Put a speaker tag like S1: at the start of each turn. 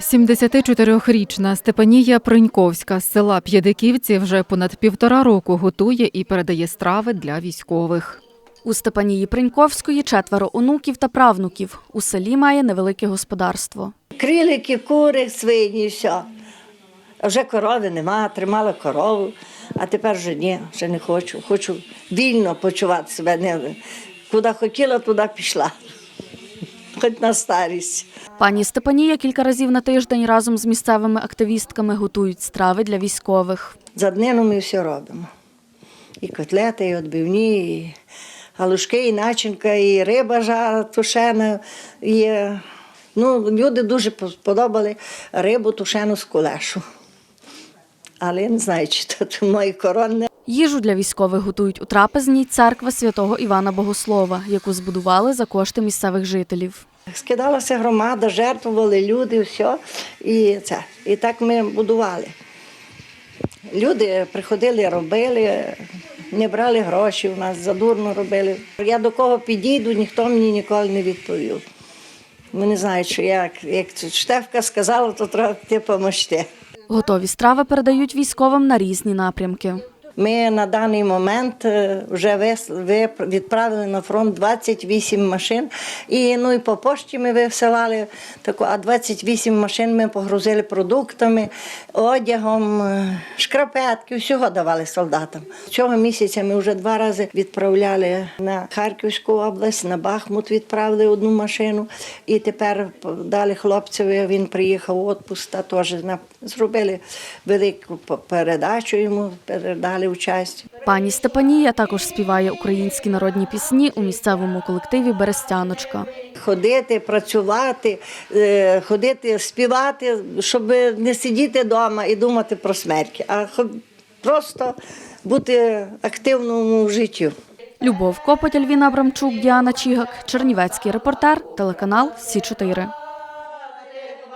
S1: 74-річна Степанія Приньковська з села П'єдиківці вже понад півтора року готує і передає страви для військових.
S2: У Степанії Приньковської четверо онуків та правнуків. У селі має невелике господарство.
S3: Крилики, кури, свині, все. Вже корови нема, тримала корову, а тепер вже ні, вже не хочу. Хочу вільно почувати себе. Куди хотіла, туди пішла. Хоч на старість.
S2: Пані Степанія кілька разів на тиждень разом з місцевими активістками готують страви для військових.
S3: За днину ми все робимо. І котлети, і відбивні, і галушки, і начинка, і риба жара тушена. І, ну, люди дуже сподобали рибу тушену з кулешу. Але я не знаю, чи це моє коронне.
S2: Їжу для військових готують у трапезній церква святого Івана Богослова, яку збудували за кошти місцевих жителів.
S3: Скидалася громада, жертвували люди, все. І, це. і так ми будували. Люди приходили, робили, не брали гроші у нас, задурно робили. Я до кого підійду, ніхто мені ніколи не відповів. Вони знають, що як, як Штефка сказала, то треба ти поможти.
S2: Готові страви передають військовим на різні напрямки.
S3: Ми на даний момент е, вже відправили на фронт 28 машин. І, ну, і по пошті ми висилали таку, а 28 машин ми погрузили продуктами, одягом, е, шкарпетки, всього давали солдатам. Цього місяця ми вже два рази відправляли на Харківську область, на Бахмут відправили одну машину. І тепер дали хлопцеві, він приїхав у відпуск, та теж зробили велику передачу йому, передали участь.
S2: Пані Степанія також співає українські народні пісні у місцевому колективі Берестяночка.
S3: Ходити, працювати, е, ходити, співати, щоб не сидіти вдома і думати про смерть, а просто бути активному в житті.
S2: Любов Копоть, Альвіна Абрамчук, Діана Чігак, Чернівецький репортер, телеканал Сі 4